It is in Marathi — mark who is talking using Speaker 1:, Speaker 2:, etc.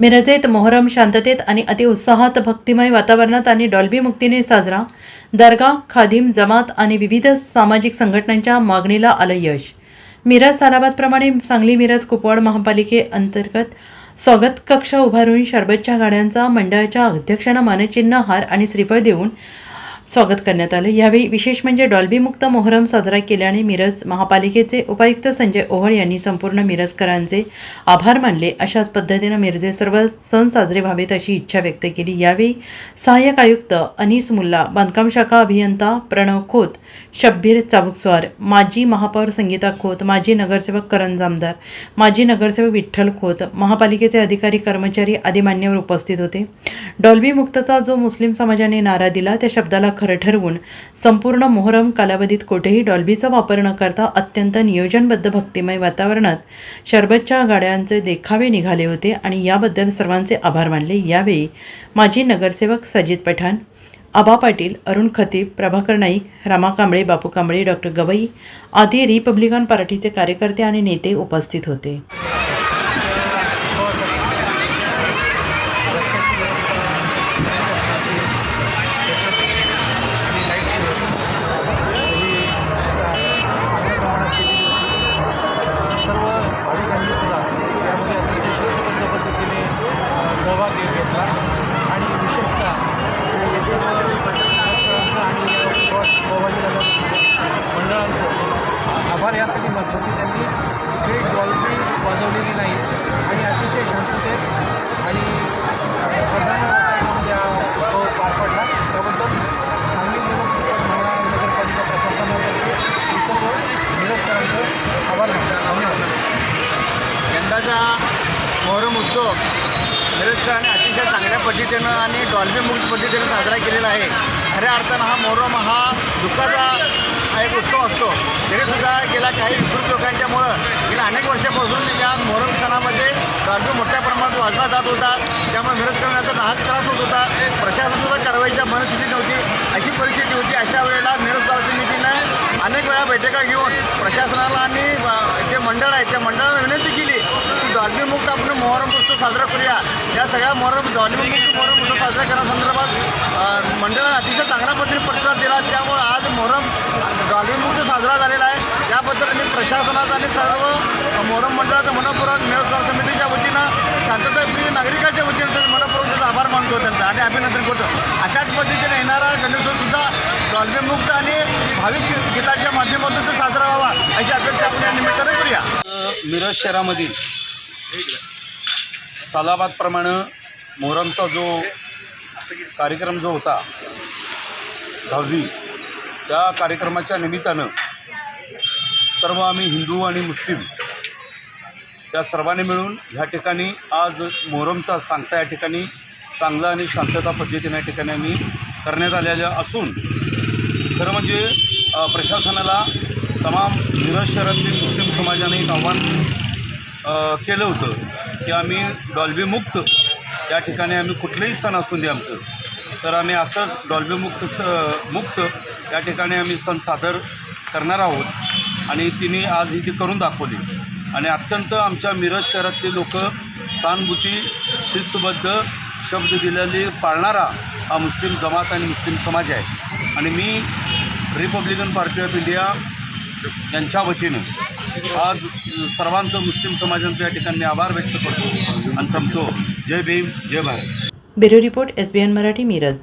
Speaker 1: मिरजेत मोहरम शांततेत आणि अतिउत्साहात भक्तिमय वातावरणात आणि डॉल्बी मुक्तीने साजरा. दर्गा खादिम जमात आणि विविध सामाजिक संघटनांच्या मागणीला आलं यश. मिरज सालाबादप्रमाणे सांगली मिरज कुपवाड महापालिकेअंतर्गत स्वागत कक्ष उभारून शरबतच्या गाड्यांचा मंडळाच्या अध्यक्षांना मानचिन्ह हार आणि श्रीफळ देऊन स्वागत करण्यात आलं. यावेळी विशेष म्हणजे डॉल्बीमुक्त मोहरम साजरा केल्याने मिरज महापालिकेचे उपायुक्त संजय ओहळ यांनी संपूर्ण मिरजकरांचे आभार मानले. अशाच पद्धतीनं मिरजे सर्व सण साजरे व्हावेत अशी इच्छा व्यक्त केली. यावेळी सहाय्यक आयुक्त अनिस मुल्ला बांधकाम शाखा अभियंता प्रणव खोत शब्बीर चाबुकस्वार माजी महापौर संगीता खोत माजी नगरसेवक करण जामदार माजी नगरसेवक विठ्ठल खोत महापालिकेचे अधिकारी कर्मचारी आदी मान्यवर उपस्थित होते. डॉल्बी मुक्तचा जो मुस्लिम समाजाने नारा दिला त्या शब्दाला खरं ठरवून संपूर्ण मोहरम कालावधीत कोठेही डॉल्बीचा वापर न करता अत्यंत नियोजनबद्ध भक्तिमय वातावरणात शरबतच्या गाड्यांचे देखावे निघाले होते आणि याबद्दल सर्वांचे आभार मानले. यावेळी माजी नगरसेवक सजित पठाण आबा पाटील अरुण खतीब प्रभाकर नाईक रामा कांबळे बापू कांबळे डॉक्टर गवई आदी रिपब्लिकन पार्टीचे कार्यकर्ते आणि नेते उपस्थित होते.
Speaker 2: होता आणि विशेषतः मंडळांचं आभार यासाठी मानतो की त्यांनी कुठेही डॉल्बी वाजवलेली नाही आणि अतिशय शांततेत आणि सगळ्यांना वातावरणामध्ये उत्सव पार पडला त्याबद्दल सांगली मिरज नगरपालिका प्रशासनातर्फे सर्व निरस्कारांचं आभार मानतो.
Speaker 3: यंदाचा मोहरम उत्सव मिरजकरांनी अतिशय चांगल्या पद्धतीनं आणि डॉल्बीमुक्त पद्धतीनं साजरा केलेला आहे. खऱ्या अर्थानं हा मोहरम हा दुःखाचा हा एक उत्सव असतो. तरीसुद्धा गेल्या काही विकृत लोकांच्यामुळं गेल्या अनेक वर्षापासून या मोहरम सणामध्ये डॉल्बी मोठ्या प्रमाणात वाजला जात होता. त्यामुळे मिरजकरांचा नाहक त्रास होत होता. प्रशासनसुद्धा कारवाईच्या मनस्थिती नव्हती. अशी परिस्थिती होती. अशा वेळेला मिरज गाव समितीनं अनेक वेळा बैठका घेऊन प्रशासनाला आणि जे मंडळ आहे त्या मंडळाला विनंती केली जॉलमीमुक्त आपण मोहरम उत्सव साजरा करूया. या सगळ्या मोहरम जॉलमीमुक्त मोहरम उत्सव साजरा करण्यासंदर्भात मंडळानं अतिशय चांगल्या पद्धतीने प्रतिसाद दिला. त्यामुळे आज मोहरम जॉलमीमुक्त साजरा झालेला आहे. त्याबद्दल मी प्रशासनाचा आणि सर्व मोहरम मंडळाचा मनपूर्वक मिरजगाव समितीच्या वतीनं शांतताप्रिय नागरिकांच्या वतीनं मनपूर्वक त्याचा आभार मानतो त्यांचा आणि अभिनंदन करतो. अशाच पद्धतीने येणारा गणेशोत्सवसुद्धा जॉलमीमुक्त आणि भाविक गीताच्या माध्यमातून साजरा व्हावा अशी अपेक्षा आपण या निमित्ताने करूया.
Speaker 4: मिरज शहरामधील सालाबादप्रमाणे मोहरमचा जो कार्यक्रम जो होता दहावी त्या कार्यक्रमाच्या निमित्तानं सर्व आम्ही हिंदू आणि मुस्लिम त्या सर्वांनी मिळून ह्या ठिकाणी आज मोहरमचा सांगता या ठिकाणी चांगला आणि शांतता पद्धतीने या ठिकाणी आम्ही करण्यात आलेल्या असून खरं म्हणजे प्रशासनाला तमाम मिरज शहरातील मुस्लिम समाजाने एक आव्हान केलं होतं की आम्ही डॉल्बीमुक्त या ठिकाणी आम्ही कुठलेही सण असून दे आमचं तर आम्ही असंच डॉल्बीमुक्त स मुक्त या ठिकाणी आम्ही सण सादर करणार आहोत. आणि तिने आज ही ती करून दाखवली. आणि अत्यंत आमच्या मिरज शहरातले लोक सहानुभूती शिस्तबद्ध शब्द दिलेली पाळणारा हा मुस्लिम जमात आणि मुस्लिम समाज आहे. आणि मी रिपब्लिकन पार्टी ऑफ इंडिया यांच्या वतीनं आज सर्वांचं मुस्लिम समाजांचं या ठिकाणी आभार व्यक्त करतो आणि थांबतो. जय भीम जय Bharat.
Speaker 1: Bureau report S B N Marathi Miraj.